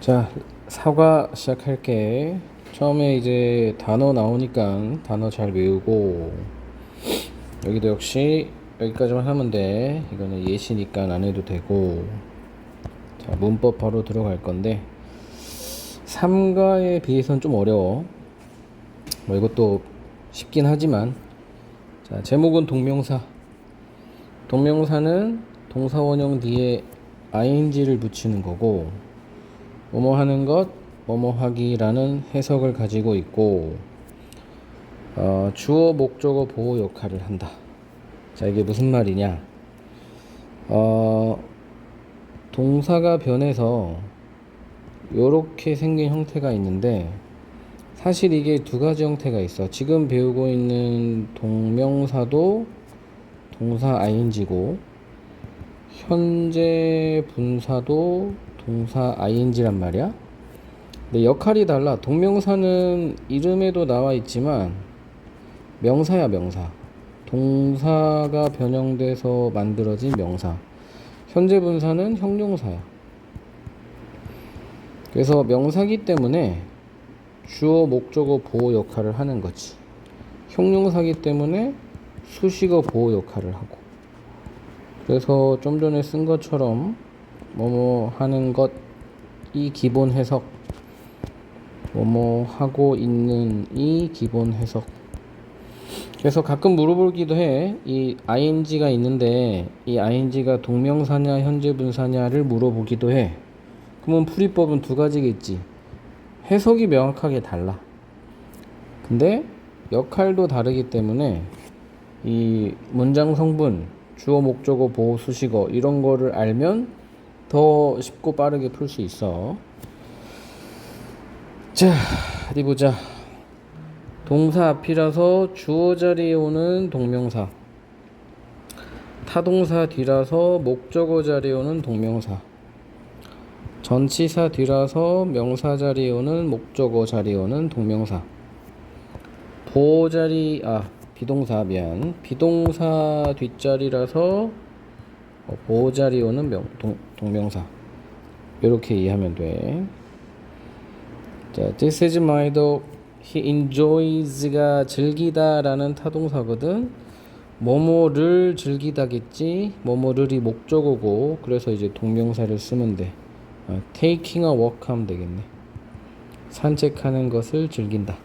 자, 사과 시작할게. 처음에 이제 단어 나오니까 단어 잘 외우고 여기도 역시 여기까지만 하면 돼. 이거는 예시니까 안 해도 되고. 자, 문법 바로 들어갈 건데 3가에 비해서는 좀 어려워. 뭐 이것도 쉽긴 하지만 자, 제목은 동명사. 동명사는 동사 원형 뒤에 ing를 붙이는 거고 뭐뭐 하는 것, 뭐뭐 하기라는 해석을 가지고 있고 어, 주어, 목적어, 보호 역할을 한다. 자, 이게 무슨 말이냐? 어, 동사가 변해서 이렇게 생긴 형태가 있는데 사실 이게 두 가지 형태가 있어. 지금 배우고 있는 동명사도 동사 ing고 현재 분사도 동사 ing란 말이야. 근데 역할이 달라. 동명사는 이름에도 나와 있지만 명사야 명사. 동사가 변형돼서 만들어진 명사. 현재 분사는 형용사야. 그래서 명사기 때문에 주어, 목적어, 보호 역할을 하는 거지. 형용사기 때문에 수식어 보호 역할을 하고. 그래서 좀 전에 쓴 것처럼 뭐뭐 하는 것 이 기본 해석 뭐뭐 하고 있는 이 기본 해석 그래서 가끔 물어보기도 해. 이 ing가 있는데 이 ing가 동명사냐 현재 분사냐를 물어보기도 해. 그러면 풀이법은 두 가지겠지. 해석이 명확하게 달라. 근데 역할도 다르기 때문에 이 문장 성분, 주어, 목적어, 보호, 수식어 이런 거를 알면 더 쉽고 빠르게 풀 수 있어. 자, 어디 보자. 동사 앞이라서 주어 자리에 오는 동명사. 타동사 뒤라서 목적어 자리에 오는 동명사. 전치사 뒤라서 명사 자리에 오는 목적어 자리에 오는 동명사. 보호 자리 아 비동사 미안 비동사 뒷자리라서 어, 보호 자리에 오는 명, 동, 동명사 이렇게 이해하면 돼. 자, this is my dog. He enjoys가 즐기다라는 타동사거든. 뭐뭐를 즐기다겠지. 뭐뭐를이 목적어고 그래서 이제 동명사를 쓰면 돼. 어, taking a walk 하면 되겠네. 산책하는 것을 즐긴다.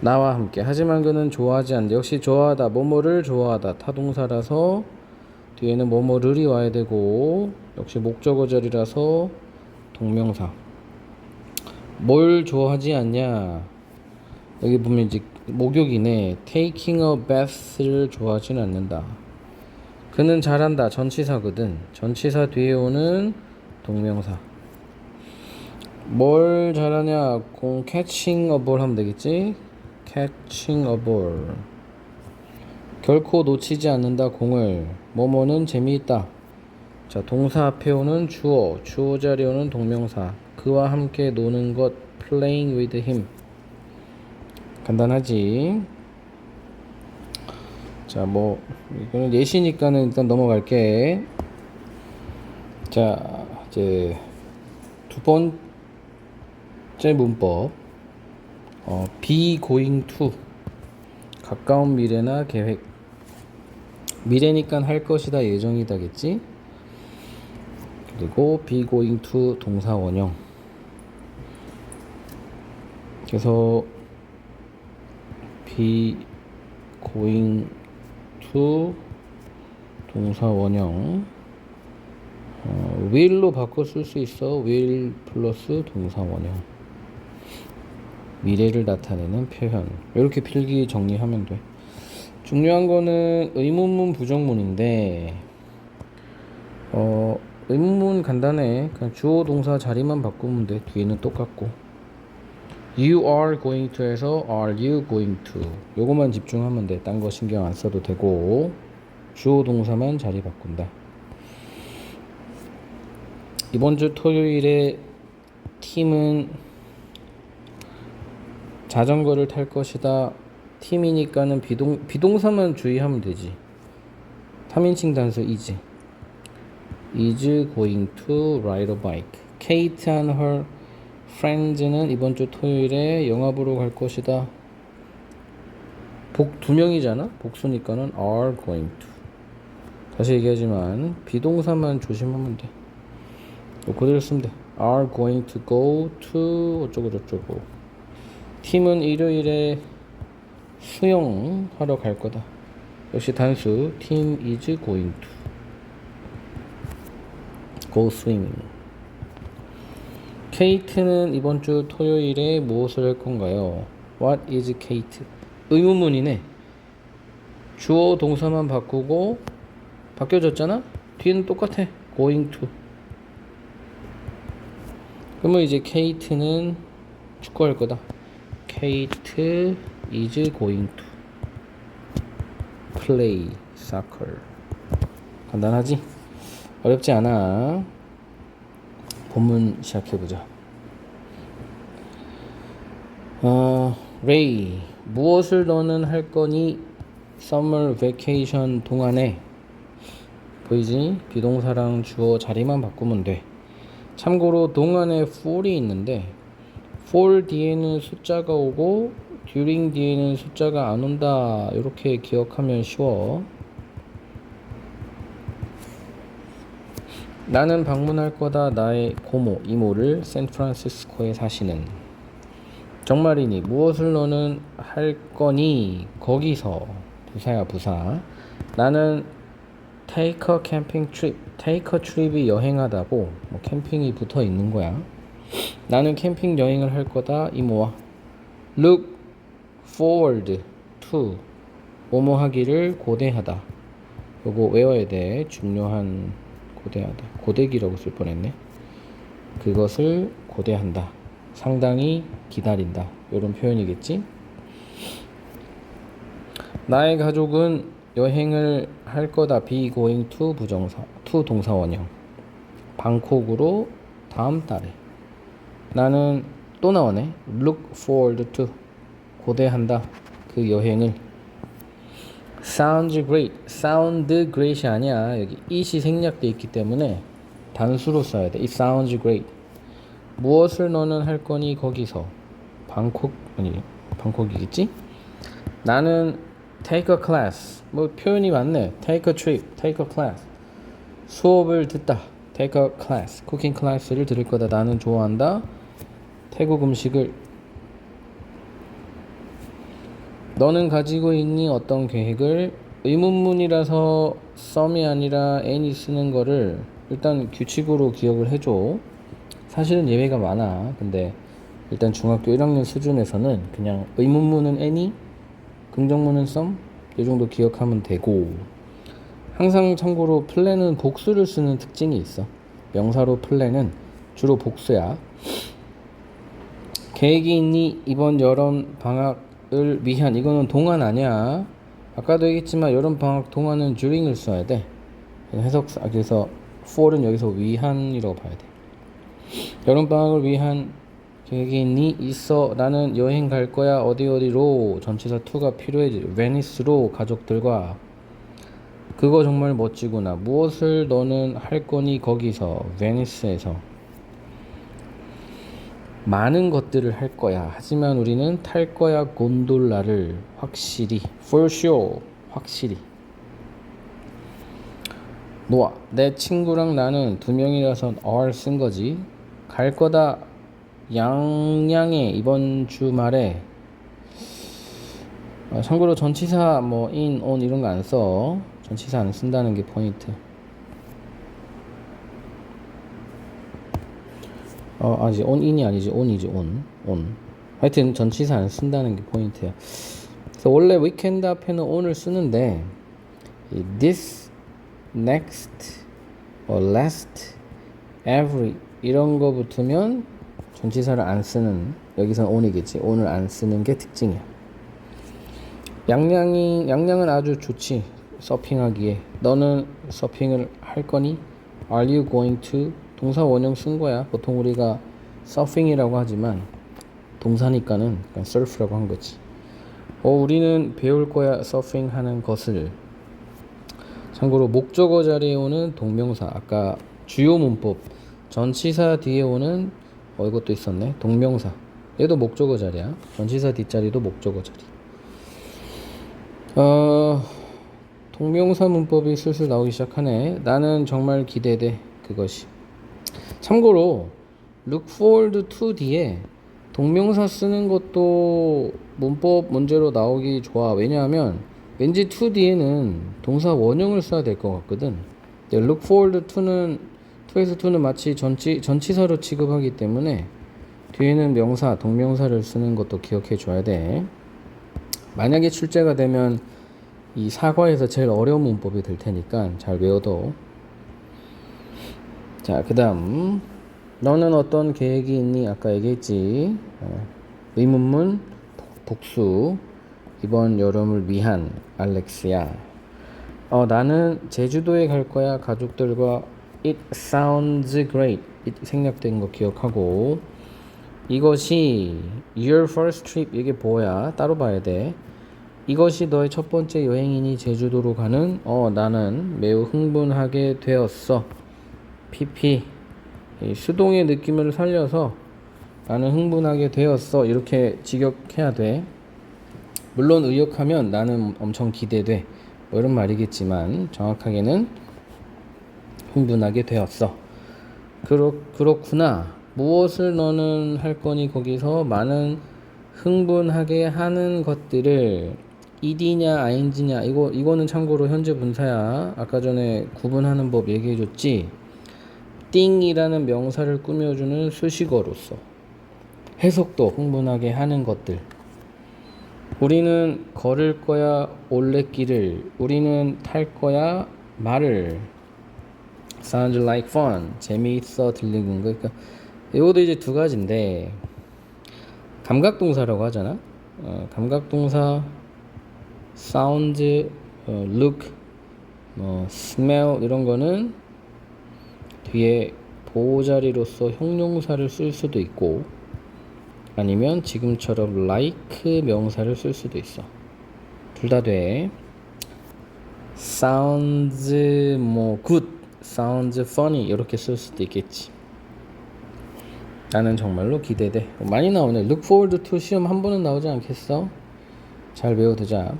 나와 함께. 하지만 그는 좋아하지 않는다. 역시 좋아하다. 뭐뭐를 좋아하다. 타동사라서 뒤에는 뭐뭐를이 와야 되고 역시 목적어 자리라서 동명사. 뭘 좋아하지 않냐? 여기 보면 이제 목욕이네. taking a bath를 좋아하지는 않는다. 그는 잘한다. 전치사거든. 전치사 뒤에 오는 동명사. 뭘 잘하냐? 공 catching a ball 하면 되겠지? catching a ball. 결코 놓치지 않는다 공을. 뭐뭐는 재미있다. 자 동사 앞에 오는 주어 주어 오는 동명사. 그와 함께 노는 것 playing with him. 간단하지? 자 뭐 이거는 예시니까는 일단 넘어갈게. 자 이제 두 번째 문법. 어, be going to. 가까운 미래나 계획 미래니까 할 것이다 예정이다겠지? 그리고 be going to 동사 원형. 그래서 be going to 동사 원형. 어, will로 바꿔 쓸 수 있어. will 플러스 동사 원형. 미래를 나타내는 표현. 이렇게 필기 정리하면 돼 중요한 거는 의문문 부정문인데 어 의문문 간단해. 그냥 주어 동사 자리만 바꾸면 돼. 뒤에는 똑같고. You are going to 해서 are you going to. 요것만 집중하면 돼딴 거 신경 안 써도 되고. 주어 동사만 자리 바꾼다. 이번 주 토요일에 팀은 자전거를 탈 것이다 팀이니까는 비동 비동사만 주의하면 되지. 3인칭 단수 is. is going to ride a bike. Kate and her friends는 이번 주 토요일에 영화 보러 갈 것이다. 복 두 명이잖아. 복수니까는 are going to. 다시 얘기하지만 비동사만 조심하면 돼. 뭐 그대로 쓰면 돼. are going to go to 어쩌고 저쩌고. 팀은 일요일에 수영하러 갈 거다. 역시 단수 team is going to go swimming. 케이트는 이번 주 토요일에 무엇을 할 건가요? What is Kate? 의문문이네. 주어 동사만 바꾸고 바뀌어졌잖아? 뒤는 똑같아. going to. 그러면 이제 케이트는 축구할 거다. Kate is going to play soccer. 간단하지? 어렵지 않아. 본문 시작해보자. 어, 레이, 무엇을 너는 할 거니? Summer vacation 동안에 보이지? 비동사랑 주어 자리만 바꾸면 돼. 참고로 동안에 for이 있는데 for 뒤에는 숫자가 오고 during 뒤에는 숫자가 안 온다. 이렇게 기억하면 쉬워. 나는 방문할 거다. 나의 고모, 이모를 샌프란시스코에 사시는. 정말이니 무엇을 너는 할 거니? 거기서 부사야 부사. 나는 camping trip. take a trip이 여행하다고 뭐 캠핑이 붙어 있는 거야. 나는 캠핑 여행을 할 거다. 이모와 look forward to 뭐뭐 하기를 고대하다. 요거 외워야 돼. 중요한 고대하다. 고대기라고 쓸 뻔했네. 그것을 고대한다. 상당히 기다린다. 이런 표현이겠지? 나의 가족은 여행을 할 거다. be going to 부정사, to 동사 원형. 방콕으로 다음 달에. 나는 또 나오네. look forward to 고대한다. 그 여행을. sounds great. sound great이 아니야. 여기 it이 생략돼 있기 때문에 단수로 써야 돼. it sounds great. 무엇을 너는 할 거니 거기서 방콕 아니 방콕이겠지? 나는 take a class. 뭐 표현이 많네. take a trip, take a class. 수업을 듣다. take a class. 쿠킹 클래스를 들을 거다. 나는 좋아한다. 태국 음식을 너는 가지고 있니 어떤 계획을 의문문이라서 썸이 아니라 any 쓰는 거를 일단 규칙으로 기억을 해줘. 사실은 예외가 많아. 근데 일단 중학교 1학년 수준에서는 그냥 의문문은 any, 긍정문은 some 이 정도 기억하면 되고 항상 참고로 플랜은 복수를 쓰는 특징이 있어. 명사로 플랜은 주로 복수야. 계획이 있니 이번 여름 방학 을 위한 이거는 동안 아니야. 아까도 얘기했지만 여름 방학 동안은 during을 써야 돼. 해석 아, 그래서 for은 여기서 위한이라고 봐야 돼. 여름 방학을 위한 계획이 있니? 있어. 나는 여행 갈 거야. 어디 어디로? 전치사 to가 필요해. 베니스로 가족들과. 그거 정말 멋지구나. 무엇을 너는 할 거니? 거기서 베니스에서. 많은 것들을 할 거야. 하지만 우리는 탈 거야 곤돌라를. 확실히. For sure. 확실히. 노아 내 친구랑 나는 두 명이라서 are 쓴 거지. 갈 거다. 양양에 이번 주말에. 어, 참고로 전치사 뭐 in, on 이런 거 안 써. 전치사 안 쓴다는 게 포인트. 어, 아니지 on인이 아니지 on이지 on, on. 하여튼 전치사 안 쓴다는 게 포인트야. 그래서 원래 weekend 앞에는 on을 쓰는데 이 this, next, or last, every 이런 거 붙으면 전치사를 안 쓰는 여기선 on이겠지. on을 안 쓰는 게 특징이야. 양양이 양양은 아주 좋지. 서핑하기에. 너는 서핑을 할 거니? Are you going to? 동사 원형 쓴 거야. 보통 우리가 서핑이라고 하지만 동사니까는 그냥 surf라고 한 거지. 어, 우리는 배울 거야. 서핑 하는 것을. 참고로 목적어 자리에 오는 동명사. 아까 주요 문법 전치사 뒤에 오는 어 이것도 있었네. 동명사. 얘도 목적어 자리야. 전치사 뒷자리도 목적어 자리. 어 동명사 문법이 슬슬 나오기 시작하네. 나는 정말 기대돼. 그것이. 참고로 look forward to 뒤에 동명사 쓰는 것도 문법 문제로 나오기 좋아. 왜냐하면 왠지 to 뒤에는 동사 원형을 써야 될 것 같거든. look forward to는 to에서 to는 마치 전치 전치사로 취급하기 때문에 뒤에는 명사, 동명사를 쓰는 것도 기억해 줘야 돼. 만약에 출제가 되면 이 사과에서 제일 어려운 문법이 될 테니까 잘 외워둬. 자, 그 다음 너는 어떤 계획이 있니? 아까 얘기했지. 어, 의문문 복- 복수 이번 여름을 위한 알렉스야. 어, 나는 제주도에 갈 거야. 가족들과 It sounds great. It 생략된 거 기억하고 이것이 your first trip 이게 뭐야? 따로 봐야 돼. 이것이 너의 첫 번째 여행이니 제주도로 가는 어 나는 매우 흥분하게 되었어. PP 이 수동의 느낌을 살려서 나는 흥분하게 되었어 이렇게 직역해야 돼. 물론 의역하면 나는 엄청 기대돼 뭐 이런 말이겠지만 정확하게는 흥분하게 되었어. 그렇 그렇구나. 무엇을 너는 할 거니 거기서 많은 흥분하게 하는 것들을 ed냐 ing냐 이거 이거는 참고로 현재 분사야. 아까 전에 구분하는 법 얘기해 줬지. 띵이라는 명사를 꾸며주는 수식어로서 해석도 흥분하게 하는 것들. 우리는 걸을 거야 올레길을. 우리는 탈 거야 말을. Sounds like fun. 재미있어 들리는 거. 그러니까 이것도 이제 두 가지인데 감각동사라고 하잖아. 어, 감각동사 sound, 어, look, 뭐 smell 이런 거는 뒤에 보호자리로서 형용사를 쓸 수도 있고 아니면 지금처럼 like 명사를 쓸 수도 있어. 둘 다 돼. sounds 뭐 good, sounds funny 이렇게 쓸 수도 있겠지. 나는 정말로 기대돼. 많이 나오네. Look forward to 시험 한 번은 나오지 않겠어? 잘 외워두자.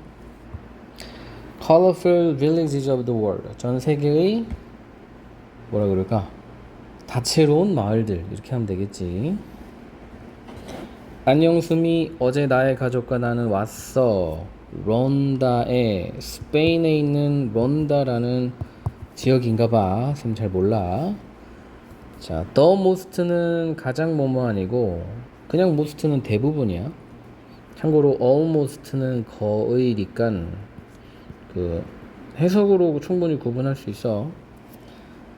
Colorful villages of the world. 전 세계의 뭐라 그럴까? 다채로운 마을들 이렇게 하면 되겠지. 안녕 수미 어제 나의 가족과 나는 왔어. 론다에 스페인에 있는 론다라는 지역인가봐. 쌤 잘 몰라. 자, the most는 가장 뭐뭐 아니고 그냥 most는 대부분이야. 참고로 almost는 거의니까 그 해석으로 충분히 구분할 수 있어.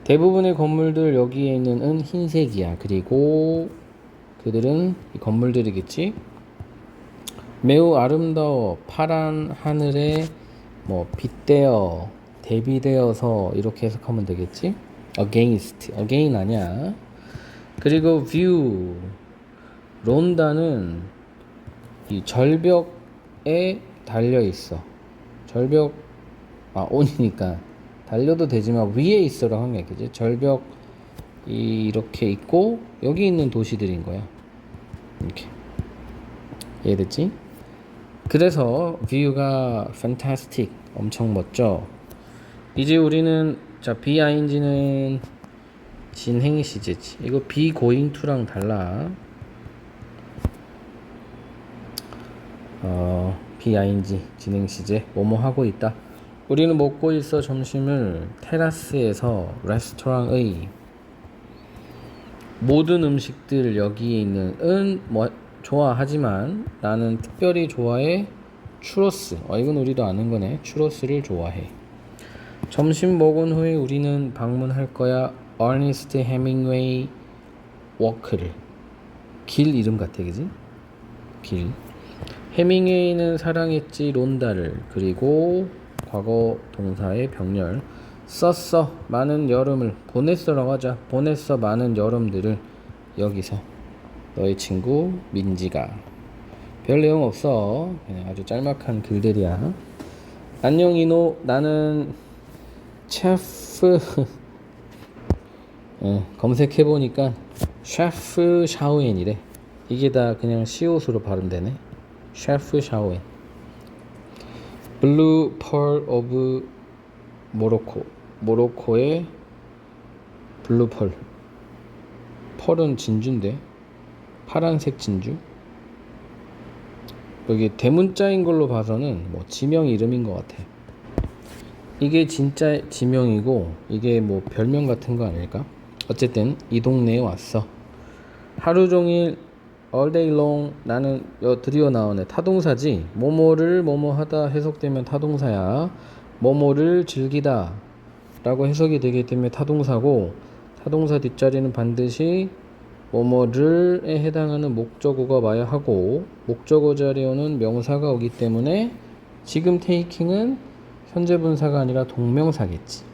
대부분의 건물들 여기에 있는 은 흰색이야. 그리고 그들은 이 건물들이겠지. 매우 아름다워 파란 하늘에 뭐 빗대어 대비되어서 이렇게 해석하면 되겠지. against again 아니야. 그리고 view 론다는 이 절벽에 달려 있어. 절벽 아 온이니까 달려도 되지만 위에 있어라고 한게 있겠지. 절벽 이 이렇게 있고 여기 있는 도시들인 거야. 이렇게 이해됐지? 그래서 뷰가 fantastic 엄청 멋져. 이제 우리는 자 비ing는 진행 시제지. 이거 be going to랑 달라. 어 비ing 진행 시제 뭐뭐 하고 있다. 우리는 먹고 있어 점심을 테라스에서 레스토랑의 모든 음식들 여기에 있는 은 뭐 좋아하지만 나는 특별히 좋아해 추로스. 어 이건 우리도 아는 거네. 추로스를 좋아해. 점심 먹은 후에 우리는 방문할 거야. 어니스트 해밍웨이 워크를. 길 이름 같아, 그지? 길. 해밍웨이는 사랑했지 론다를 그리고 과거 동사의 병렬. 썼어 많은 여름을. 보냈어라고 하자. 보냈어 많은 여름들을. 여기서. 너의 친구 민지가. 별 내용 없어. 그냥 아주 짤막한 글들이야. 안녕 이노. 나는 체프. 예, 검색해 보니까 셰프 샤오엔이래. 이게 다 그냥 시옷으로 발음되네. 셰프 샤오엔. 블루 펄 오브 모로코. 모로코의 블루 펄. 펄은 진주인데 파란색 진주. 여기 대문자인 걸로 봐서는 뭐 지명 이름인 것 같아. 이게 진짜 지명이고 이게 뭐 별명 같은 거 아닐까? 어쨌든 이 동네에 왔어. 하루 종일 all day long 나는 여 드디어 나오네 타동사지. 뭐뭐를 뭐뭐하다 해석되면 타동사야. 뭐뭐를 즐기다 라고 해석이 되기 때문에 타동사고 타동사 뒷자리는 반드시 뭐뭐를에 해당하는 목적어가 와야 하고 목적어 자리에 오는 명사가 오기 때문에 지금 테이킹은 현재 분사가 아니라 동명사겠지.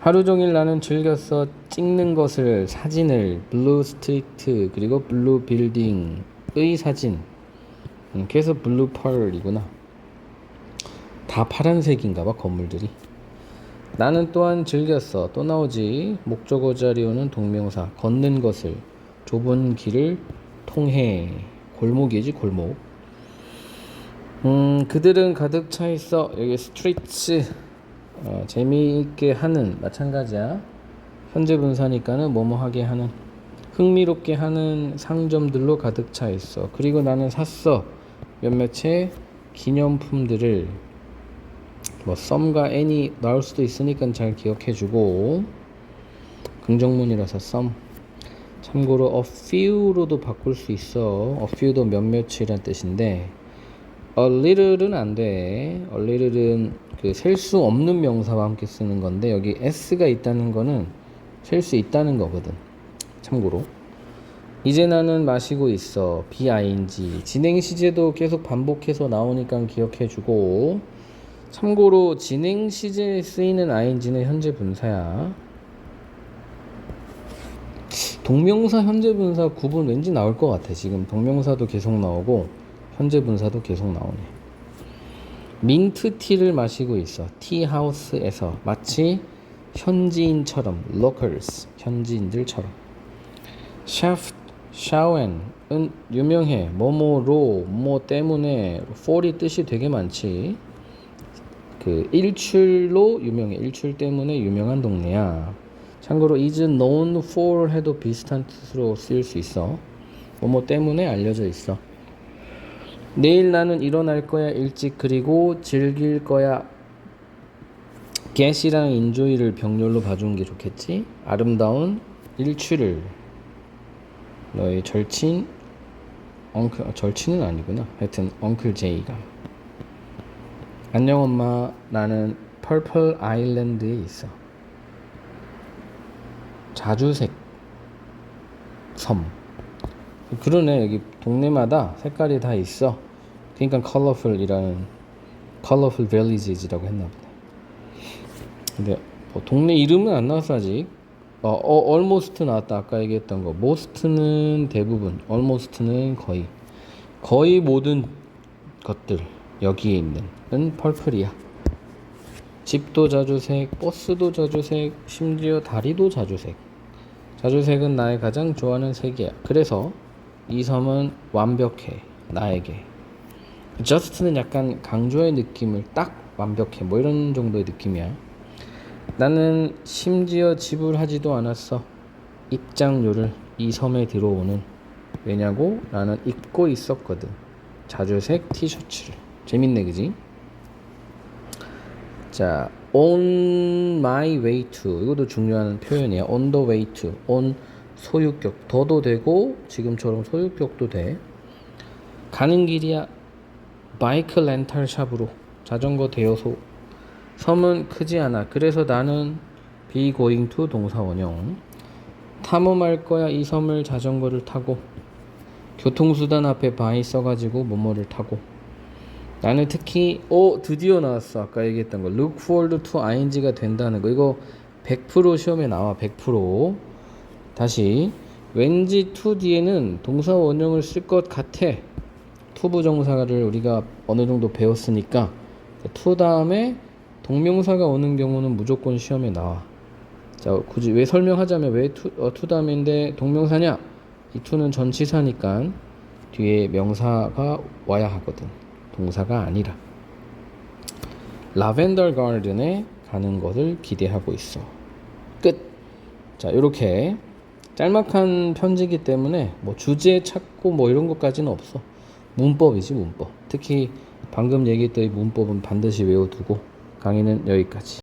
하루 종일 나는 즐겼어 찍는 것을 사진을 블루 스트리트 그리고 블루 빌딩의 사진. 음, 그래서 블루 펄이구나. 다 파란색인가 봐 건물들이. 나는 또한 즐겼어. 또 나오지. 목적어 자리 오는 동명사. 걷는 것을. 좁은 길을 통해. 골목이지, 골목. 음, 그들은 가득 차 있어. 여기 스트리트. 어, 재미있게 하는. 마찬가지야. 현재 분사니까는 뭐뭐 하게 하는. 흥미롭게 하는 상점들로 가득 차 있어. 그리고 나는 샀어. 몇몇의 기념품들을. 뭐 some과 any 나올 수도 있으니까 잘 기억해 주고 긍정문이라서 some 참고로 a few로도 바꿀 수 있어 a few도 몇몇이란 뜻인데 a little은 안 돼. a little은 그 셀 수 없는 명사와 함께 쓰는 건데 여기 s가 있다는 거는 셀 수 있다는 거거든 참고로. 이제 나는 마시고 있어. bing 진행 시제도 계속 반복해서 나오니까 기억해 주고. 참고로 진행 시제에 쓰이는 ing는 현재 분사야. 동명사 현재 분사 구분 왠지 나올 것 같아. 지금 동명사도 계속 나오고 현재 분사도 계속 나오네. 민트티를 마시고 있어. 티하우스에서 마치 현지인처럼 locals 현지인들처럼. 셰프 샤오엔은 유명해. 뭐뭐로 뭐 때문에 for이 뜻이 되게 많지. 그 일출로 유명해. 일출 때문에 유명한 동네야. 참고로 is known for 해도 비슷한 뜻으로 쓰일 수 있어. 뭐뭐 때문에 알려져 있어. 내일 나는 일어날 거야 일찍. 그리고 즐길 거야. get이랑 enjoy를 병렬로 봐주는 게 좋겠지. 아름다운 일출을. 너의 절친 엉클 아, 절친은 아니구나. 하여튼 엉클 제이가. 안녕 엄마. 나는 펄펄 아일랜드에 있어. 자주색 섬. 그러네 여기 동네마다 색깔이 다 있어 그러니까 컬러풀이라는 컬러풀 밸리지라고 했나 보네 근데 뭐 동네 이름은 안 나왔어 아직 어, 어 almost 나왔다 아까 얘기했던 거 most는 대부분 almost는 거의 거의 모든 것들 여기에 있는 은 펄플이야. 집도 자주색, 버스도 자주색, 심지어 다리도 자주색. 자주색은 나의 가장 좋아하는 색이야. 그래서 이 섬은 완벽해. 나에게. just는 약간 강조의 느낌을 딱 완벽해. 뭐 이런 정도의 느낌이야. 나는 심지어 지불하지도 않았어. 입장료를 이 섬에 들어오는. 왜냐고? 나는 입고 있었거든. 자주색 티셔츠를. 재밌네, 그지? 자, on my way to 이것도 중요한 표현이야. on the way to, on 소유격 더도 되고 지금처럼 소유격도 돼. 가는 길이야. 바이크 렌탈 샵으로 자전거 대여소. 섬은 크지 않아. 그래서 나는 be going to 동사 원형. 탐험할 거야 이 섬을 자전거를 타고 교통수단 앞에 바이 써가지고 뭐뭐를 타고 나는 특히 오 드디어 나왔어 아까 얘기했던 거 look forward to ing가 된다는 거 이거 100% 시험에 나와 100% 다시 왠지 to 뒤에는 동사 원형을 쓸 것 같아 to 부정사를 우리가 어느 정도 배웠으니까 to 다음에 동명사가 오는 경우는 무조건 시험에 나와 자 굳이 왜 설명하자면 왜 투, 어, 투담인데 동명사냐? 이 투는 전치사니까 뒤에 명사가 와야 하거든. 동사가 아니라. 라벤더 가든에 가는 것을 기대하고 있어. 끝. 자, 이렇게 짤막한 편지기 때문에 뭐 주제 찾고 뭐 이런 것까지는 없어. 문법이지 문법. 특히 방금 얘기했던 이 문법은 반드시 외워두고 강의는 여기까지.